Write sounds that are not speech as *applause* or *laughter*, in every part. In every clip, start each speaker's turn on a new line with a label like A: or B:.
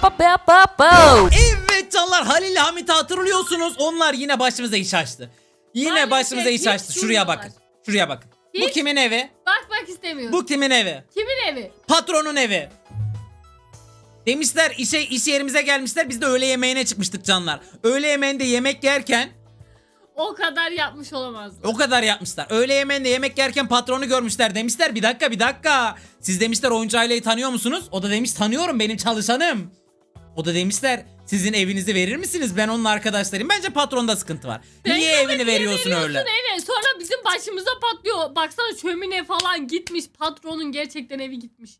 A: pa pa pa pa.
B: Evet canlar Halil Hamit'i hatırlıyorsunuz. Onlar yine başımıza iş açtı. Yine
C: Maalesef
B: başımıza iş açtı. Şuraya
C: durmuyorlar.
B: bakın. Şuraya bakın. Bu
C: Hiç-
B: kimin evi?
C: Bakmak istemiyorum.
B: Bu kimin evi?
C: Kimin evi?
B: Patronun evi. Demişler işe iş yerimize gelmişler. Biz de öğle yemeğine çıkmıştık canlar. Öğle yemeğinde yemek yerken
C: O kadar yapmış olamazdı.
B: o kadar yapmışlar. Öğle yemeğinde yemek yerken patronu görmüşler. Demişler bir dakika bir dakika. Siz demişler oyuncu aileyi tanıyor musunuz? O da demiş tanıyorum benim çalışanım. O da demişler sizin evinizi verir misiniz? Ben onun arkadaşlarıyım. Bence patronda sıkıntı var.
C: Ben
B: Niye evini veriyorsun öyle?
C: eve? Sonra bizim başımıza patlıyor. Baksana şömine falan gitmiş. Patronun gerçekten evi gitmiş.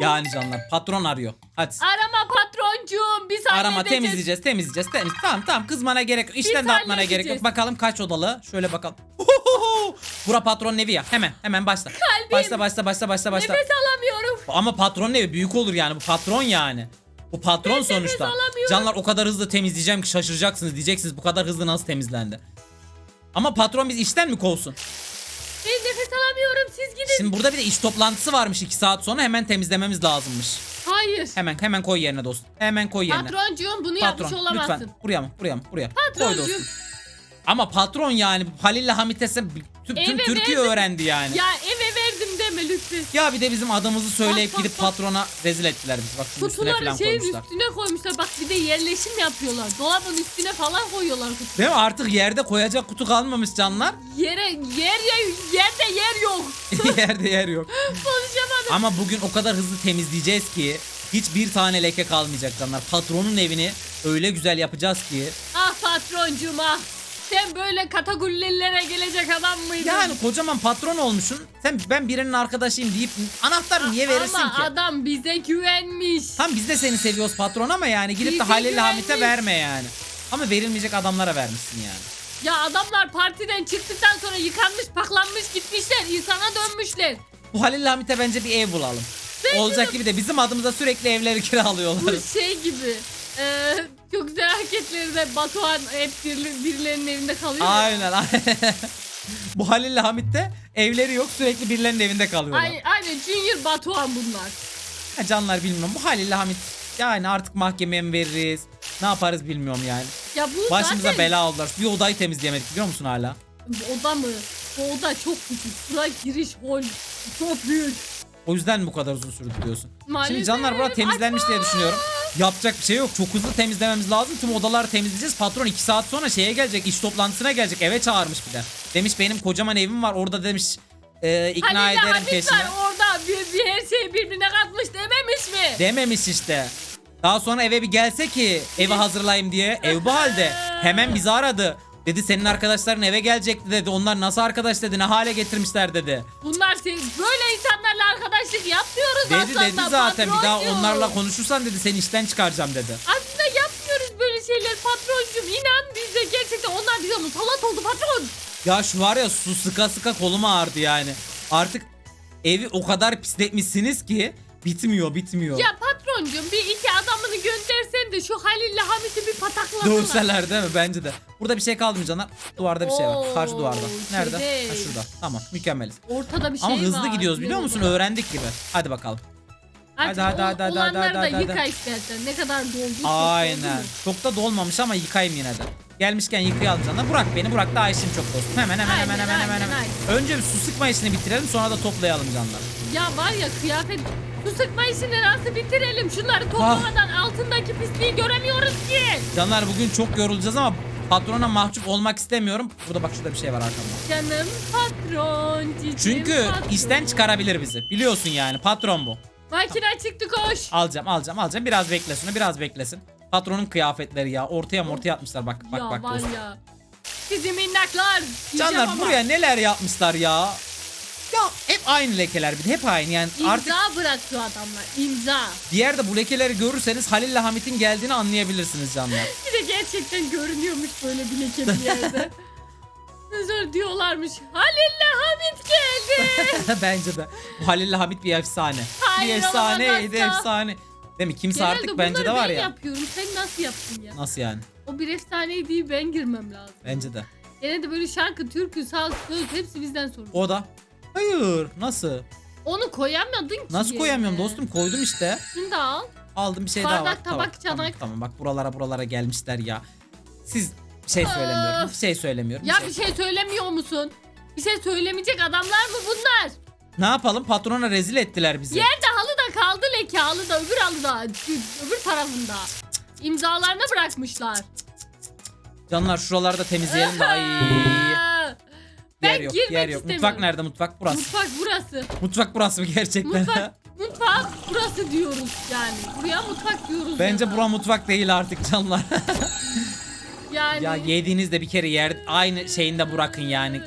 B: Yani canlar patron arıyor. Hadi.
C: Arama patroncuğum. Biz
B: Arama
C: halledeceğiz.
B: temizleyeceğiz temizleyeceğiz temiz. Tamam tamam kızmana gerek yok. İşten
C: Biz
B: dağıtmana gerek yok.
C: halledeceğiz.
B: Bakalım kaç odalı. Şöyle bakalım. Bura patronun evi ya. Hemen hemen başla.
C: Kalbim.
B: Başla başla başla başla başla.
C: Nefes alamıyorum.
B: Ama patronun evi büyük olur yani. Bu patron yani. Bu patron
C: nefes
B: sonuçta.
C: alamıyorum.
B: Canlar o kadar hızlı temizleyeceğim ki şaşıracaksınız. Diyeceksiniz bu kadar hızlı nasıl temizlendi. Ama patron biz işten mi kovsun?
C: Gidin.
B: Şimdi burada bir de iş toplantısı varmış 2 saat sonra hemen temizlememiz lazımmış.
C: Hayır.
B: Hemen hemen koy yerine dostum. Hemen koy yerine.
C: Patroncuğum bunu yapmış olamazsın.
B: lütfen buraya mı buraya mı buraya. Koy
C: Patroncuğum.
B: dostum. Ama patron yani Halil'le Hamit ise tüm, tüm
C: Eve
B: Türkiye
C: verdim.
B: öğrendi yani. Ya.
C: Ya deme lütfen.
B: bir de bizim adımızı söyleyip
C: Bak, bak,
B: gidip
C: bak.
B: patrona rezil ettiler bizi. Bak şunun üstüne
C: Kutuları
B: falan
C: şeyin
B: koymuşlar.
C: üstüne koymuşlar. Bak bir de yerleşim yapıyorlar. Dolabın üstüne falan koyuyorlar kutu.
B: Değil mi? Artık yerde koyacak kutu kalmamış canlar. *laughs*
C: Yere yer yer yerde yer yok. *laughs*
B: yerde yer yok. *laughs*
C: Konuşamadım.
B: Ama bugün o kadar hızlı temizleyeceğiz ki hiçbir tane leke kalmayacak canlar. Patronun evini öyle güzel yapacağız ki.
C: Ah patroncuğum ah. Sen böyle kategorilere gelecek adam mıydın?
B: Yani kocaman patron olmuşsun. Sen ben birinin arkadaşıyım deyip anahtarı niye verirsin
C: Ama
B: ki?
C: adam bize güvenmiş.
B: Tam biz de seni seviyoruz patron ama yani gidip de
C: Bize
B: Halil'le Hamit'e
C: güvenmiş.
B: verme yani. Ama verilmeyecek adamlara vermişsin yani.
C: Ya adamlar partiden çıktıktan sonra yıkanmış paklanmış gitmişler. insana dönmüşler.
B: Bu Halil'le Hamit'e bence bir ev bulalım. Olacak gibi de bizim adımıza sürekli evleri *laughs* kiralıyorlar.
C: Bu şey gibi. Eee, çok güzel hareketlerinde Batuhan hep birileri- birilerinin evinde kalıyor. ya.
B: aynen aynen. *laughs* Bu Halil'le Hamit de evleri yok sürekli birilerinin evinde kalıyorlar.
C: Ay, aynen Junior Batuhan bunlar.
B: Ha, canlar bilmiyorum. Bu Halil'le Hamit yani artık mahkemeye mi veririz? Ne yaparız bilmiyorum yani.
C: Ya bu
B: Başımıza
C: zaten
B: bela oldular. Bir odayı temizleyemedik biliyor musun hala?
C: Bu oda mı? Bu oda çok küçük. Bura giriş hol çok büyük.
B: O yüzden mi bu kadar uzun sürdü diyorsun?
C: Maalesef.
B: Şimdi canlar burada temizlenmiş diye düşünüyorum. Yapacak bir şey yok. Çok hızlı temizlememiz lazım. Tüm odaları temizleyeceğiz. Patron 2 saat sonra şeye gelecek. iş toplantısına gelecek. Eve çağırmış bir de. Demiş benim kocaman evim var. Orada demiş e, ikna
C: Halil'le
B: ederim
C: var orada bir, bir her şeyi birbirine katmış dememiş mi?
B: Dememiş işte. Daha sonra eve bir gelse ki evi hazırlayayım diye. Ev bu halde. Hemen bizi aradı. Dedi senin arkadaşların eve gelecekti dedi. Onlar nasıl arkadaş dedi. Ne hale getirmişler dedi.
C: Bunlar sen böyle insanlarla arkadaşlık yapmıyoruz
B: Dedi
C: aslında.
B: dedi zaten bir daha
C: patroncuğum.
B: onlarla konuşursan dedi seni işten çıkaracağım dedi.
C: Aslında yapmıyoruz böyle şeyler patroncuğum. İnan bize gerçekten onlar bize musallat oldu patron.
B: Ya şu var ya su sıka sıka kolum ağrıdı yani. Artık evi o kadar pisletmişsiniz ki bitmiyor bitmiyor.
C: Ya patroncuğum bir iki adamını göndersen de şu Halil'le Hamit'i bir pataklasalar.
B: Dövseler değil mi? Bence de. Burada bir şey kaldı mı canlar? Duvarda bir şey var.
C: Oo,
B: Karşı duvarda. Nerede?
C: şeyde.
B: Ha şurada. Tamam mükemmeliz.
C: Ortada bir şey
B: Ama
C: var.
B: hızlı gidiyoruz biliyor musun? Öğrendik gibi. Hadi bakalım. Hadi, hadi, hadi, hadi, hadi,
C: da
B: hadi, hadi.
C: yıka istersen. Ne kadar doldu.
B: Aynen. Çok da dolmamış ama yıkayayım yine de. Gelmişken yıkayalım canlar. Burak beni. Burak da işim çok dostum. Hemen hemen hemen
C: Aynen,
B: hemen hemen
C: aynen,
B: hemen. Önce bir su sıkma işini bitirelim sonra da toplayalım canlar.
C: Ya var ya kıyafet su sıkma işini nasıl bitirelim? Şunları toplamadan altındaki pisliği göremiyoruz ki.
B: Canlar bugün çok yorulacağız ama patrona mahcup olmak istemiyorum. Burada bak şurada bir şey var arkamda.
C: Canım patron. cicim
B: Çünkü
C: patron.
B: işten çıkarabilir bizi. Biliyorsun yani patron bu.
C: Makine çıktı koş.
B: Alacağım alacağım alacağım. Biraz beklesin biraz beklesin. Patronun kıyafetleri ya. Ortaya ortaya atmışlar bak bak
C: ya
B: bak.
C: var
B: dostum.
C: ya. Sizi minnaklar.
B: Canlar buraya neler yapmışlar ya. Ya aynı lekeler bir de hep aynı yani
C: İmza
B: artık
C: bıraktı adamlar. İmza.
B: bir yerde bu lekeleri görürseniz Halil'le Hamit'in geldiğini anlayabilirsiniz canlar. *laughs*
C: Bir de gerçekten görünüyormuş böyle bir leke bir yerde. *laughs* Sonra diyorlarmış Halil'le Hamit geldi. *laughs*
B: Bence de. Bu Halil'le Hamit bir efsane.
C: Hayır,
B: bir efsaneydi
C: olamaz
B: efsane. Değil mi? Kimse artık bence de
C: bunları
B: var
C: ben
B: ya.
C: yapıyorum. Sen nasıl yaptın ya?
B: Nasıl yani?
C: O bir efsaneyi değil ben girmem lazım.
B: Bence de.
C: Gene de böyle şarkı, türkü, saz, söz hepsi bizden sorulur.
B: O da. Hayır. Nasıl?
C: Onu koyamadın ki.
B: Nasıl koyamıyorum dostum? Koydum işte.
C: Şunu da al.
B: Aldım bir şey daha var.
C: Bardak,
B: Tamam,
C: tabak,
B: tamam,
C: çanak.
B: Tamam, bak buralara buralara gelmişler ya. Siz bir şey söylemiyorum. Bir şey söylemiyorum.
C: Ya
B: bir
C: bir
B: şey.
C: şey söylemiyor musun? Bir şey söylemeyecek adamlar mı bunlar?
B: Ne yapalım? Patrona rezil ettiler bizi.
C: Yerde halı da kaldı leke halı da öbür halı da öbür tarafında. İmzalarını bırakmışlar.
B: Canlar şuraları da temizleyelim de ay.
C: Ben
B: Yer yok,
C: girmek
B: yer yok. Mutfak
C: istemiyorum.
B: nerede? Mutfak burası.
C: Mutfak burası.
B: Mutfak burası mı gerçekten?
C: Mutfak, *laughs* mutfak burası diyoruz yani. Buraya mutfak diyoruz.
B: Bence bura mutfak değil artık canlar. *laughs*
C: Yani.
B: ya yediğinizde bir kere yer aynı şeyinde bırakın yani.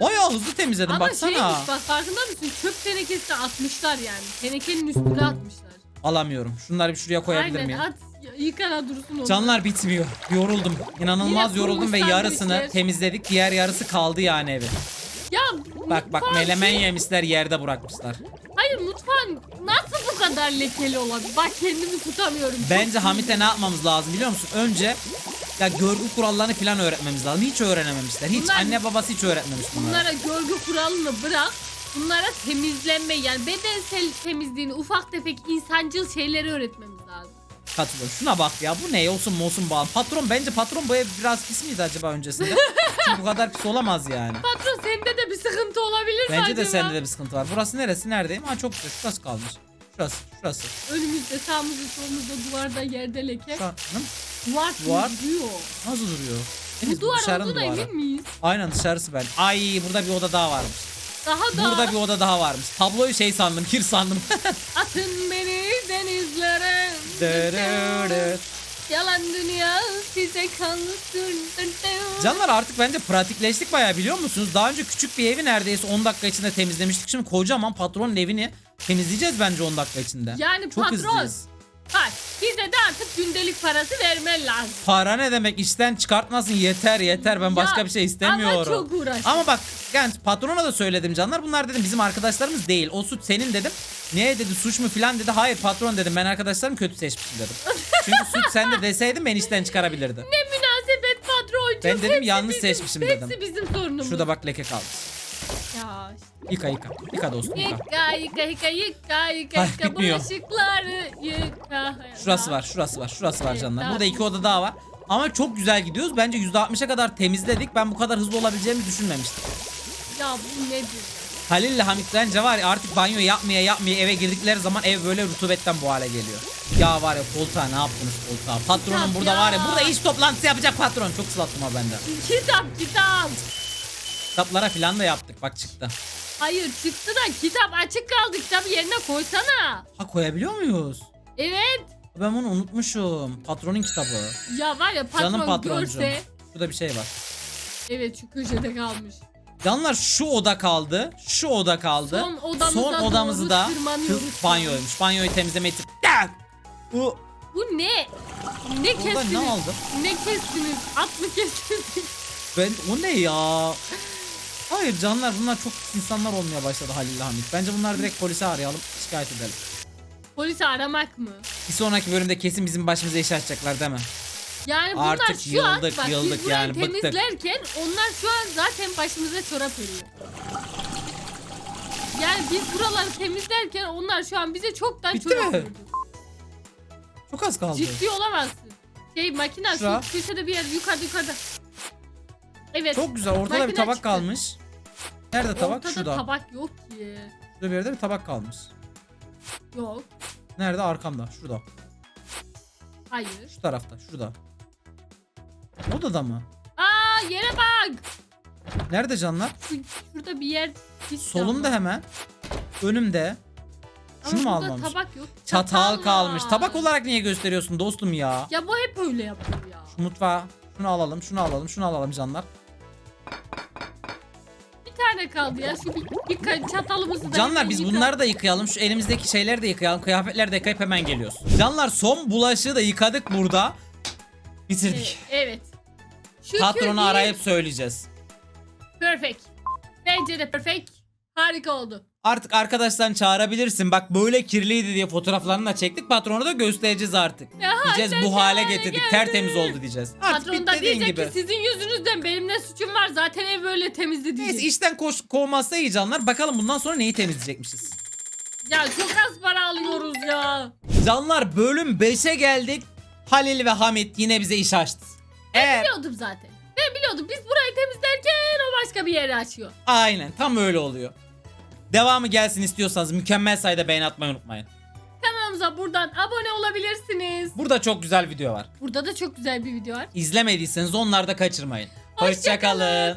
B: Bayağı hızlı temizledim
C: Ama
B: baksana.
C: şeymiş bak farkında mısın? Çöp tenekesine atmışlar yani. Tenekenin üstüne atmışlar.
B: Alamıyorum. Şunları bir şuraya koyabilir
C: Aynen
B: miyim?
C: at yıkana dursun onu.
B: Canlar bitmiyor. Yoruldum. İnanılmaz
C: Yine
B: yoruldum ve
C: kurmuş
B: yarısını
C: sandviçler.
B: temizledik. Diğer yarısı kaldı yani evin.
C: Ya
B: Bak bak
C: mutfağın
B: melemen
C: şey-
B: yemişler yerde bırakmışlar.
C: Hayır mutfağın nasıl bu kadar lekeli olabilir? Bak kendimi tutamıyorum.
B: Bence Hamit'e ne yapmamız lazım biliyor musun? Önce ya görgü kurallarını falan öğretmemiz lazım. Hiç öğrenememişler. Hiç
C: Bunlar-
B: anne babası hiç öğretmemiş bunları.
C: Bunlara görgü kuralını bırak. Bunlara temizlenme yani bedensel temizliğini ufak tefek insancıl şeyleri öğretmemiz lazım.
B: Katılıyorum. Şuna bak ya bu ne olsun olsun bağlı. Patron bence patron bu ev biraz pis miydi acaba öncesinde? *laughs* Çünkü bu kadar pis olamaz yani.
C: Patron sende de bir sıkıntı olabilir mi
B: Bence de
C: acaba?
B: sende de bir sıkıntı var. Burası neresi? Neredeyim? Ha çok güzel. Şurası kalmış. Şurası. Şurası.
C: Önümüzde sağımızda solumuzda duvarda yerde leke.
B: Şu an-?
C: Duvar
B: Duvar.
C: duruyor.
B: Nasıl duruyor?
C: Bu duvar
B: dışarının
C: olduğuna
B: duvarı.
C: emin miyiz?
B: Aynen dışarısı ben. Ay burada bir oda daha varmış.
C: Daha da
B: Burada bir oda daha varmış. Tabloyu şey sandım, kir sandım. *laughs*
C: atın beni. Yalan dünya size kalsın.
B: Canlar artık bence pratikleştik bayağı biliyor musunuz? Daha önce küçük bir evi neredeyse 10 dakika içinde temizlemiştik. Şimdi kocaman patronun evini temizleyeceğiz bence 10 dakika içinde.
C: Yani
B: Çok
C: patron
B: hızlıyız.
C: bak bize de artık gündelik parası vermen lazım.
B: Para ne demek? İşten çıkartmasın yeter yeter. Ben başka
C: Ya,
B: bir şey istemiyorum.
C: Ama çok uğraş.
B: Ama bak yani patrona da söyledim canlar. Bunlar dedim bizim arkadaşlarımız değil. O suç senin dedim. Ne dedi suç mu filan dedi. Hayır patron dedim. Ben arkadaşlarımı kötü seçmişim dedim. Çünkü suç sende deseydin beni işten çıkarabilirdi.
C: Ne münasebet patroncuğum.
B: Ben dedim,
C: hepsi
B: yanlış
C: bizim,
B: seçmişim
C: hepsi
B: dedim.
C: bizim sorunumuz.
B: Şurada bak leke kaldı.
C: Ya işte.
B: Yıka yıka. Yıka dostum yıka.
C: Yıka yıka yıka yıka yıka
B: Ay,
C: yıka
B: bitmiyor.
C: bulaşıkları yıka.
B: Şurası var şurası var şurası var canlar. Burada iki oda daha var. Ama çok güzel gidiyoruz. Bence %60'a kadar temizledik. Ben bu kadar hızlı olabileceğimi düşünmemiştim.
C: Ya bu nedir ya?
B: Halil ile Hamit bence var ya artık banyo yapmaya yapmaya eve girdikleri zaman ev böyle rutubetten bu hale geliyor. Ya var ya koltuğa ne yaptınız koltuğa? Patronum
C: Kitap
B: burada
C: ya.
B: var ya burada iş toplantısı yapacak patron. Çok sılattım ha bende.
C: Kitap kitap.
B: Kitaplara falan da yaptık bak çıktı.
C: Hayır çıktı da kitap açık kaldı kitabı yerine koysana.
B: Ha koyabiliyor muyuz?
C: Evet.
B: Ben bunu unutmuşum. Patronun kitabı.
C: Ya var ya patron
B: Canım patroncuğum.
C: görse.
B: Şurada bir şey var.
C: Evet şu köşede kalmış.
B: Canlar şu oda kaldı. Şu oda kaldı.
C: Son odamıza
B: Son
C: doğru
B: odamızı da
C: tırmanıyoruz.
B: Hı, banyoymuş. Banyoyu temizlemeyi! Bu
C: Bu ne? Ne
B: Burada
C: kestiniz?
B: ne aldım?
C: Ne kestiniz? At mı kestiniz? *laughs*
B: Ben o ne ya? Hayır canlar bunlar çok pis insanlar olmaya başladı Halil Hamit. Bence bunlar direkt polise arayalım şikayet edelim.
C: Polisi aramak mı?
B: Bir sonraki bölümde kesin bizim başımıza iş açacaklar değil mi?
C: Yani bunlar
B: Artık
C: şu an
B: yıldık,
C: bak
B: yıldık
C: biz burayı
B: yani, bıktık.
C: temizlerken onlar şu an zaten başımıza çorap örüyor. Yani biz buraları temizlerken onlar şu an bize çoktan
B: Bitti
C: çorap
B: mi?
C: ördü.
B: Çok az kaldı.
C: Ciddi olamazsın. Şey makine
B: Şura.
C: şu köşede bir yer yukarıda yukarıda. Evet.
B: Çok güzel ortada bir
C: Makine
B: tabak
C: çıktı.
B: kalmış. Nerede tabak?
C: Ortada
B: Şurada.
C: tabak yok ki.
B: Şurada bir yerde bir tabak kalmış.
C: Yok.
B: Nerede? Arkamda. Şurada.
C: Hayır.
B: Şu tarafta. Şurada. Odada mı?
C: Aa yere bak.
B: Nerede canlar?
C: Şu, şurada bir yer. hiç
B: Solumda hemen. Önümde.
C: Ama
B: Şunu mu
C: burada
B: almamış?
C: tabak yok.
B: Çatal
C: var.
B: kalmış. Tabak olarak niye gösteriyorsun dostum ya?
C: Ya bu hep öyle yapıyor ya.
B: Şu mutfağa. Şunu alalım, şunu alalım, şunu alalım canlar.
C: Bir tane kaldı ya. Şu bir, bir çatalımızı da
B: Canlar biz
C: yıka-
B: bunları da yıkayalım. Şu elimizdeki şeyleri de yıkayalım. Kıyafetleri de yıkayıp hemen geliyoruz. Canlar son bulaşığı da yıkadık burada. Bitirdik.
C: Evet. evet. Şükür
B: Patronu
C: ki
B: arayıp söyleyeceğiz.
C: Perfect. Bence de perfect. Harika oldu.
B: Artık arkadaşlarını çağırabilirsin. Bak böyle kirliydi diye fotoğraflarını da çektik. Patronu da göstereceğiz artık.
C: Ya
B: Diyeceğiz bu hale getirdik.
C: geldi.
B: Tertemiz oldu diyeceğiz. Artık
C: Patron da
B: dediğin
C: diyecek
B: gibi.
C: ki sizin yüzünüzden benim ne suçum var zaten ev böyle temizdi diyecek.
B: Neyse işten koş, kovmazsa iyi canlar. Bakalım bundan sonra neyi temizleyecekmişiz.
C: Ya çok az para alıyoruz ya.
B: Canlar bölüm 5'e geldik. Halil ve Hamit yine bize iş açtı. Eğer
C: Biliyordum zaten. Ben biliyordum. Biz burayı temizlerken o başka bir yeri açıyor.
B: aynen tam öyle oluyor. Devamı gelsin istiyorsanız mükemmel sayıda beğeni atmayı unutmayın.
C: Kanalımıza buradan abone olabilirsiniz.
B: Burada çok güzel video var.
C: Burada da çok güzel bir video var.
B: İzlemediyseniz onları da kaçırmayın.
C: Hoşça
B: Hoşçakalın.